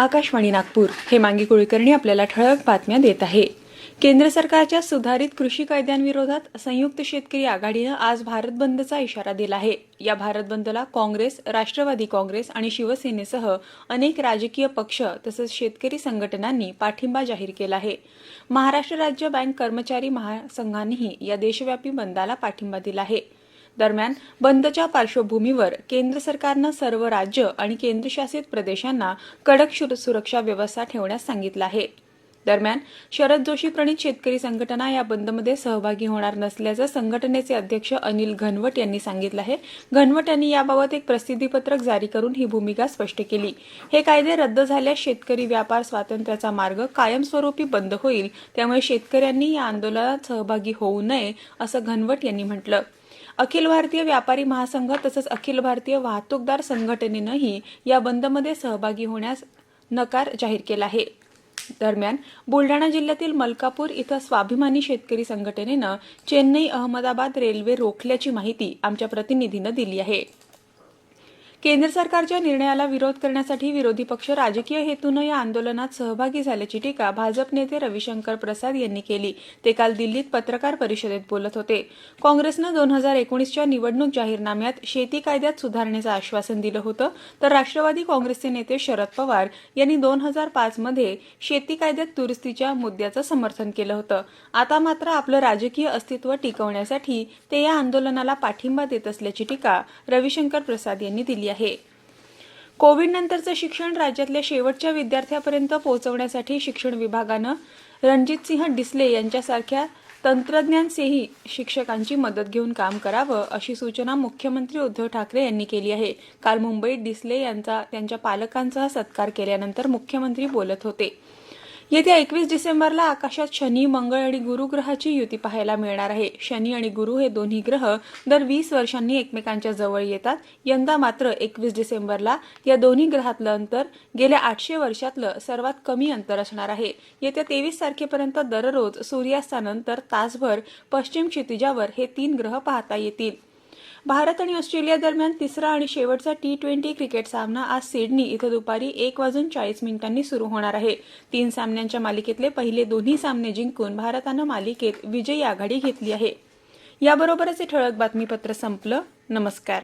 आकाशवाणी नागपूर हे कुळकर्णी आपल्याला ठळक बातम्या देत आहे. केंद्र सरकारच्या सुधारित कृषी कायद्यांविरोधात संयुक्त शेतकरी आघाडीनं आज भारत बंदचा इशारा दिला आहे. या भारत बंदला काँग्रेस राष्ट्रवादी काँग्रेस आणि शिवसेनेसह अनेक राजकीय पक्ष तसंच शेतकरी संघटनांनी पाठिंबा जाहीर केला आहे. महाराष्ट्र राज्य बँक कर्मचारी महासंघानेही या देशव्यापी बंदाला पाठिंबा दिला आहे. दरम्यान बंदच्या पार्श्वभूमीवर केंद्र सरकारनं सर्व राज्य आणि केंद्रशासित प्रदेशांना कडक शुर- सुरक्षा व्यवस्था ठेवण्यास सांगितलं आहे. दरम्यान शरद जोशी प्रणित शेतकरी संघटना या बंदमध्ये सहभागी होणार नसल्याचं संघटनेचे अध्यक्ष अनिल घनवट यांनी सांगितलं आहे. घनवट यांनी याबाबत एक प्रसिद्धीपत्रक जारी करून ही भूमिका स्पष्ट केली. हे कायदे रद्द झाल्यास शेतकरी व्यापार स्वातंत्र्याचा मार्ग कायमस्वरूपी बंद होईल. त्यामुळे शेतकऱ्यांनी या आंदोलनात सहभागी होऊ नये असं घनवट यांनी म्हटलं. अखिल भारतीय व्यापारी महासंघ तसंच अखिल भारतीय वाहतूकदार संघटनेनंही या बंदमध्ये सहभागी होण्यास नकार जाहीर केला आहे. दरम्यान बुलढाणा जिल्ह्यातील मलकापूर इथं स्वाभिमानी शेतकरी संघटनेनं चेन्नई अहमदाबाद रेल्वे रोखल्याची माहिती आमच्या प्रतिनिधीनं दिली आहे. केंद्र सरकारच्या निर्णयाला विरोध करण्यासाठी विरोधी पक्ष राजकीय हेतूनं या आंदोलनात सहभागी झाल्याची टीका भाजप नेते रविशंकर प्रसाद यांनी केली. ते काल दिल्लीत पत्रकार परिषदेत बोलत होते. काँग्रेसनं दोन हजार एकोणीसच्या निवडणूक जाहीरनाम्यात शेती कायद्यात सुधारणेचं आश्वासन दिलं होतं तर राष्ट्रवादी काँग्रेसचे नेते शरद पवार यांनी दोन हजार पाचमध्ये शेती कायद्यात दुरुस्तीच्या मुद्द्याचं समर्थन केलं होतं. आता मात्र आपलं राजकीय अस्तित्व टिकवण्यासाठी ते या आंदोलनाला पाठिंबा देत असल्याची टीका रविशंकर प्रसाद यांनी दिली आहे. कोविड नंतरचं शिक्षण राज्यातल्या शेवटच्या विद्यार्थ्यापर्यंत पोहोचवण्यासाठी शिक्षण विभागानं रणजितसिंह डिसले यांच्यासारख्या तंत्रज्ञानसेही शिक्षकांची मदत घेऊन काम करावं अशी सूचना मुख्यमंत्री उद्धव ठाकरे यांनी केली आहे. काल मुंबईत डिसले यांचा त्यांच्या पालकांचा सत्कार केल्यानंतर मुख्यमंत्री बोलत होते. येत्या एकवीस डिसेंबरला आकाशात शनी मंगळ आणि गुरु ग्रहाची युती पाहायला मिळणार आहे. शनी आणि गुरु हे दोन्ही ग्रह दर वीस वर्षांनी एकमेकांच्या जवळ येतात. यंदा मात्र एकवीस डिसेंबरला या दोन्ही ग्रहातलं अंतर गेल्या आठशे वर्षातलं सर्वात कमी अंतर असणार आहे. येत्या तेवीस तारखेपर्यंत दररोज सूर्यास्तानंतर तासभर पश्चिम क्षितिजावर हे तीन ग्रह पाहता येतील. भारत आणि ऑस्ट्रेलिया दरम्यान तिसरा आणि शेवटचा टी ट्वेंटी क्रिकेट सामना आज सिडनी इथं दुपारी एक वाजून चाळीस मिनिटांनी सुरू होणार आहे. तीन सामन्यांच्या मालिकेतले पहिले दोन्ही सामने जिंकून भारतानं मालिकेत विजयी आघाडी घेतली आहे. याबरोबरच हे ठळक बातमीपत्र संपलं. नमस्कार.